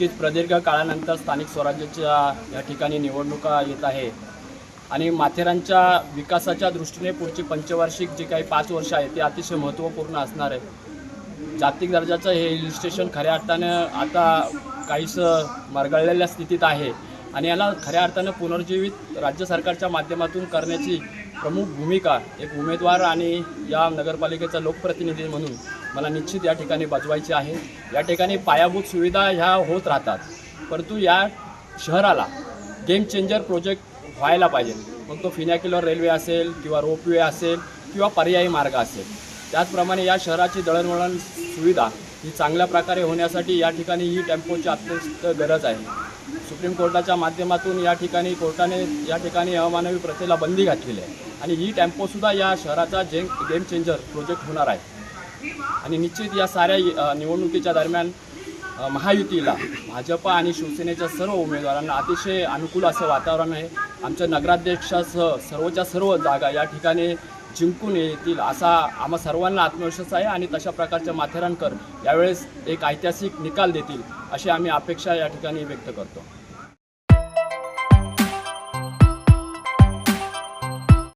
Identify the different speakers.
Speaker 1: नक्कीच प्रदीर्घ काळानंतर स्थानिक स्वराज्याच्या या ठिकाणी निवडणुका येत आहे. आणि माथेरानच्या विकासाच्या दृष्टीने पुढची पंचवार्षिक जी काही पाच वर्ष आहे ते अतिशय महत्त्वपूर्ण असणार आहे जागतिक दर्जाचं हे हिल स्टेशन खऱ्या अर्थानं आता काहीसं मरगळलेल्या स्थितीत आहे. आणि याला खऱ्या अर्थानं पुनर्जीवित राज्य सरकारच्या माध्यमातून करण्याची प्रमुख भूमिका एक उमेदवार आणि या नगरपालिकेचा लोकप्रतिनिधी म्हणून मला निश्चित या ठिकाणी बजवायची आहे. या ठिकाणी पायाभूत सुविधा ह्या होत राहतात. परंतु या शहराला गेम चेंजर प्रोजेक्ट व्हायला पाहिजे. मग तो फिनॅक्युलर रेल्वे असेल किंवा रोपवे असेल किंवा पर्यायी मार्ग असेल. त्याचप्रमाणे या शहराची दळणवळण सुविधा ही चांगल्या प्रकारे होण्यासाठी या ठिकाणी ही टेम्पोची अत्यंत गरज आहे. सुप्रीम कोर्टाच्या माध्यमातून या ठिकाणी कोर्टाने या ठिकाणी अमानवी प्रथेला बंदी घातलेली आहे. आणि ही टेम्पोसुद्धा या शहराचा जे गेम चेंजर प्रोजेक्ट होणार आहे. आणि निश्चित या साऱ्या निवडणुकीच्या दरम्यान महायुतीला भाजपा आणि शिवसेनेच्या सर्व उमेदवारांना अतिशय अनुकूल असं वातावरण आहे. आमच्या नगराध्यक्षासह सर्वच्या सर्व जागा या ठिकाणी जिंकून येतील असा आम्हा सर्वांना आत्मविश्वास आहे आणि तशा प्रकारच्या माथेरानकर यावेळेस एक ऐतिहासिक निकाल देतील अशी आम्ही अपेक्षा या ठिकाणी व्यक्त करतो.